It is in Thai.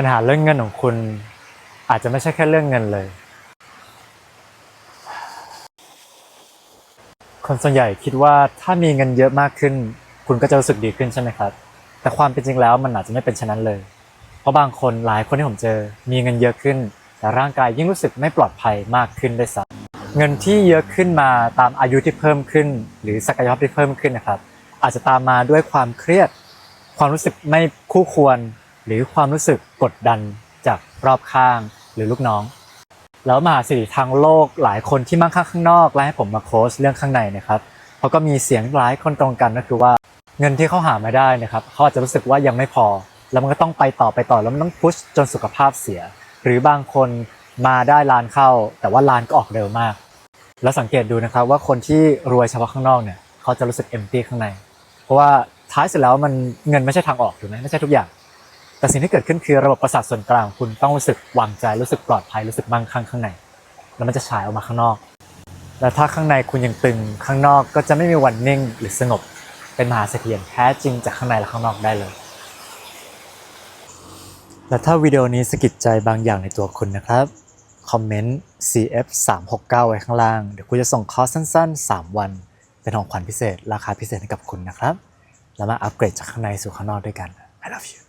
ปัญหาเรื่องเงินของคุณ อาจจะไม่ใช่แค่เรื่องเงินเลย คนส่วนใหญ่คิดว่าถ้ามีเงินเยอะมากขึ้น คุณก็จะรู้สึกดีขึ้นใช่ไหมครับ แต่ความเป็นจริงแล้วมันอาจจะไม่เป็นเช่นนั้นเลย เพราะบางคนหลายคนที่ผมเจอ มีเงินเยอะขึ้น แต่ร่างกายยิ่งรู้สึกไม่ปลอดภัยมากขึ้นด้วยซ้ำเงินที่เยอะขึ้นมาตามอายุที่เพิ่มขึ้น หรือศักยภาพที่เพิ่มขึ้นนะครับ อาจจะตามมาด้วยความเครียด ความรู้สึกไม่คู่ควร หรือความรู้สึกกดดันจากรอบข้างหรือลูกน้อง แล้วมหาเศรษฐีทางโลกหลายคนที่มั่งคั่งข้างนอกและให้ผมมาโค้ชเรื่องข้างในนะครับเขาก็มีเสียงหลายคนตรงกันก็คือว่าเงินที่เขาหามาได้นะครับเขาอาจจะรู้สึกว่ายังไม่พอ แล้วมันก็ต้องไปต่อไปต่อแล้วมันต้องพุชจนสุขภาพเสีย หรือบางคนมาได้ลานเข้า แต่ว่าลานก็ออกเร็วมาก แล้วสังเกตดูนะครับว่าคนที่รวยเฉพาะข้างนอกเนี่ยเขาจะรู้สึกเอมตี้ข้างใน เพราะว่าท้ายสุดแล้วมันเงินไม่ใช่ทางออกถูกไหมไม่ใช่ทุกอย่าง แต่สิ่งที่เกิดขึ้นคือระบบประสาทส่วนกลางคุณต้องรู้สึกวางใจรู้สึกปลอดภัยรู้สึกมั่งคั่งข้างในแล้วมันจะฉายออกมาข้างนอก และถ้าข้างในคุณยังตึงข้างนอกก็จะไม่มีวันนิ่งหรือสงบ เป็นมหาเสถียรแท้จริงจากข้างในและข้างนอกได้เลย และถ้าวิดีโอนี้สะกิดใจบางอย่างในตัวคุณนะครับคอมเมนต์ CF 3 6 9 ไว้ข้างล่าง เดี๋ยวกูจะส่งคอร์สสั้น ๆ 3 วัน เป็นของขวัญพิเศษ ราคาพิเศษให้กับคุณนะครับ แล้วมาอัปเกรดจากข้างในสู่ข้างนอกด้วยกัน I love you